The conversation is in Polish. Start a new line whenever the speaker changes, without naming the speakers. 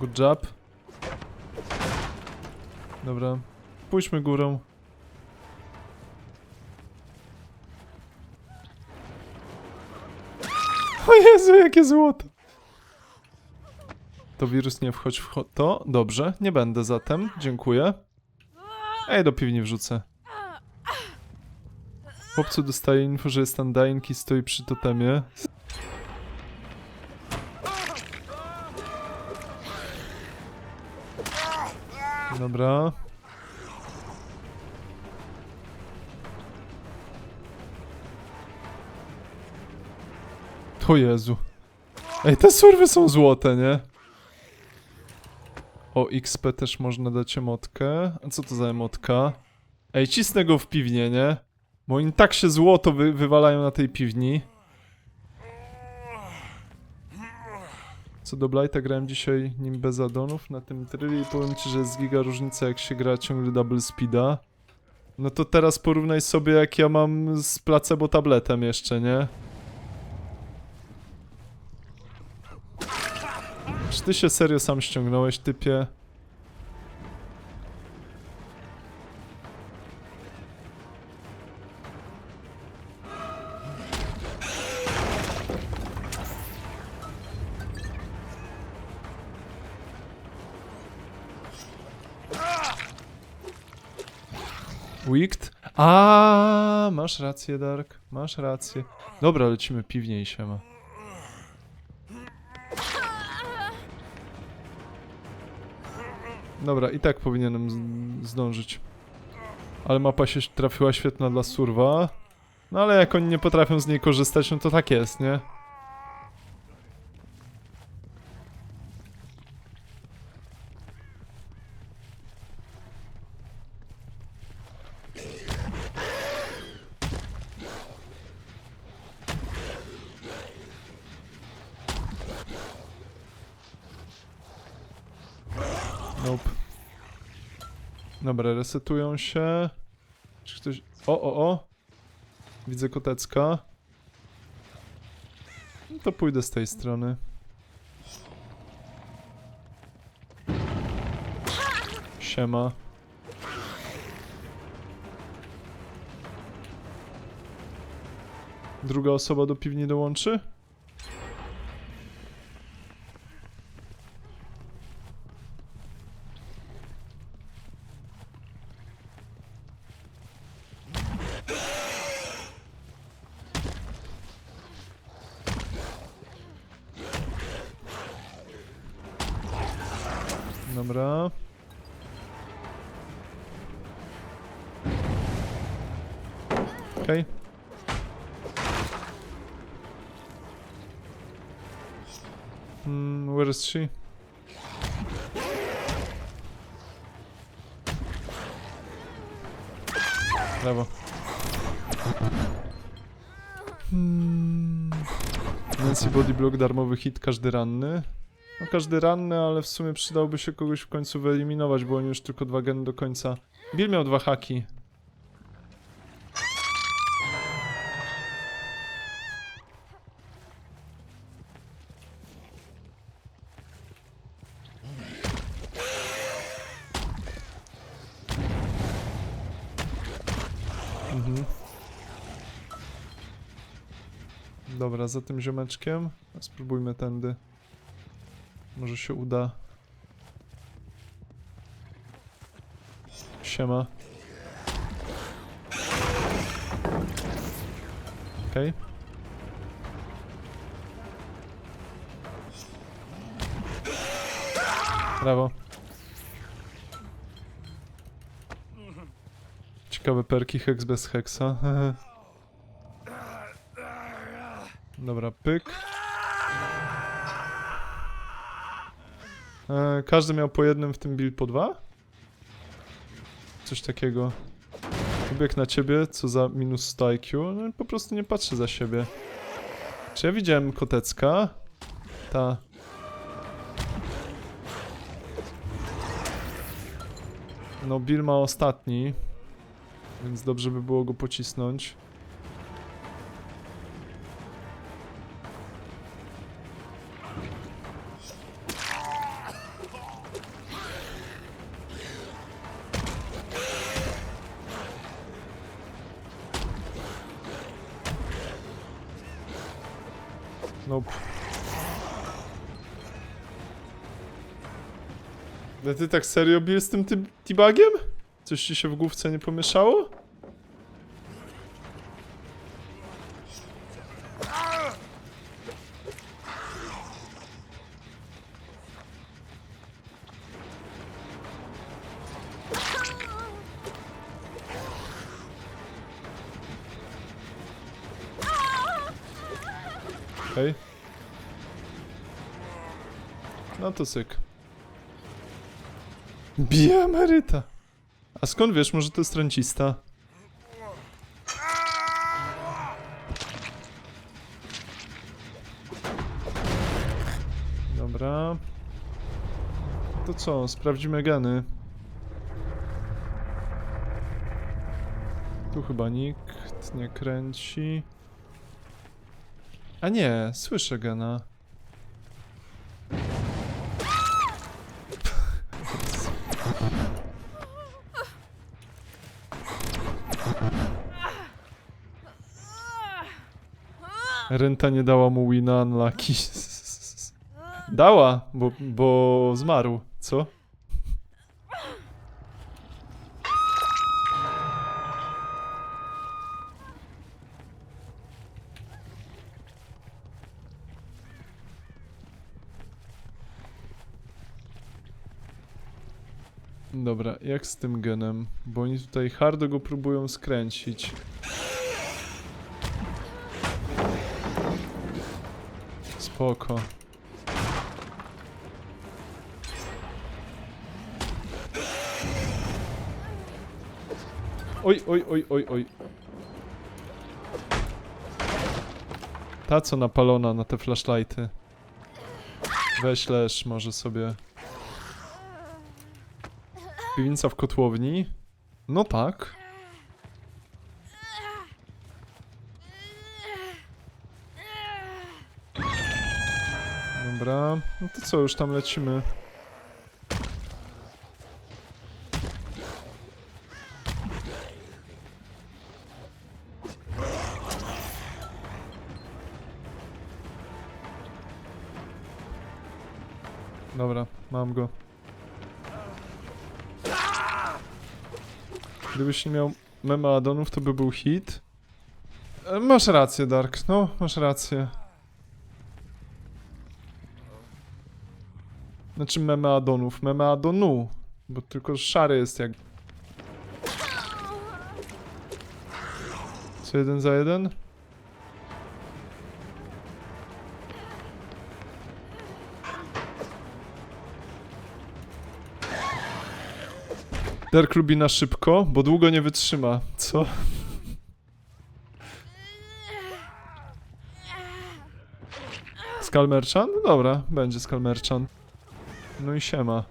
Good job. Dobra. Pójdźmy górą. O Jezu, jakie złoto. To wirus nie wchodź w to? Dobrze, nie będę zatem. Dziękuję. Ej, do piwni wrzucę. Chłopcu dostaje info, że jest Undying i stoi przy totemie. Dobra. O Jezu. Ej, te surwy są złote, nie? O, XP też można dać emotkę. A co to za emotka? Ej, cisnę go w piwnie, nie? Bo oni tak się złoto wy wywalają na tej piwni. Co do Blighta grałem dzisiaj nim bez addonów na tym tryli i powiem ci, że jest giga różnica jak się gra ciągle double speeda. No to teraz porównaj sobie jak ja mam z placebo tabletem jeszcze, nie? Czy ty się serio sam ściągnąłeś, typie? Wicked? A, masz rację, Dark. Masz rację. Dobra, lecimy piwnie i siema. Dobra, i tak powinienem zdążyć. Ale mapa się trafiła świetna dla surwa. No ale jak oni nie potrafią z niej korzystać, no to tak jest, nie? Nope. Dobra, resetują się. Czy ktoś... O, o, o! Widzę kotecka. No to pójdę z tej strony. Siema. Druga osoba do piwni dołączy? Dobra. Okej. Hmm, where is she? Brawo. Hmm. Nancy Body Block darmowy hit każdy ranny. No każdy ranny, ale w sumie przydałby się kogoś w końcu wyeliminować, bo oni już tylko dwa geny do końca. Bill miał dwa haki. Mhm. Dobra, za tym ziomeczkiem. Spróbujmy tędy. Może się uda. Siema. Okej. Brawo. Ciekawe perki hex bez hexa. Dobra, pyk. E, każdy miał po jednym, w tym build po dwa? Coś takiego. Pobieg na ciebie, co za minus 100 IQ? No po prostu nie patrzy za siebie. Czy ja widziałem kotecka? Ta. No Bill ma ostatni. Więc dobrze by było go pocisnąć. Nope. Ale ty tak serio bijesz z tym ty- T-Bugiem? Coś ci się w główce nie pomieszało? Okej. No to syk. Bije emeryta. A skąd wiesz, może to jest rencista? Dobra. To co, sprawdzimy geny. Tu chyba nikt nie kręci. A nie, słyszę gena. Renta nie dała mu wina unlucky. Dała, bo, bo zmarł, co? Dobra, jak z tym genem? Bo oni tutaj hardo go próbują skręcić. Spoko. Oj, oj, oj, oj, oj. Ta co napalona na te flashlighty. Weź leż może sobie. Piwnica w kotłowni? No tak. Dobra, no to co, już tam lecimy. Dobra, mam go. Gdybyś nie miał mema addonów, to by był hit. E, Masz rację, Dark, no, masz rację. Znaczy meme addonów, meme addonu. Bo tylko szary jest jak... Co jeden za jeden? Dark lubi na szybko, bo długo nie wytrzyma. Co? Skull Merchant? No dobra, będzie Skull Merchant. No i siema.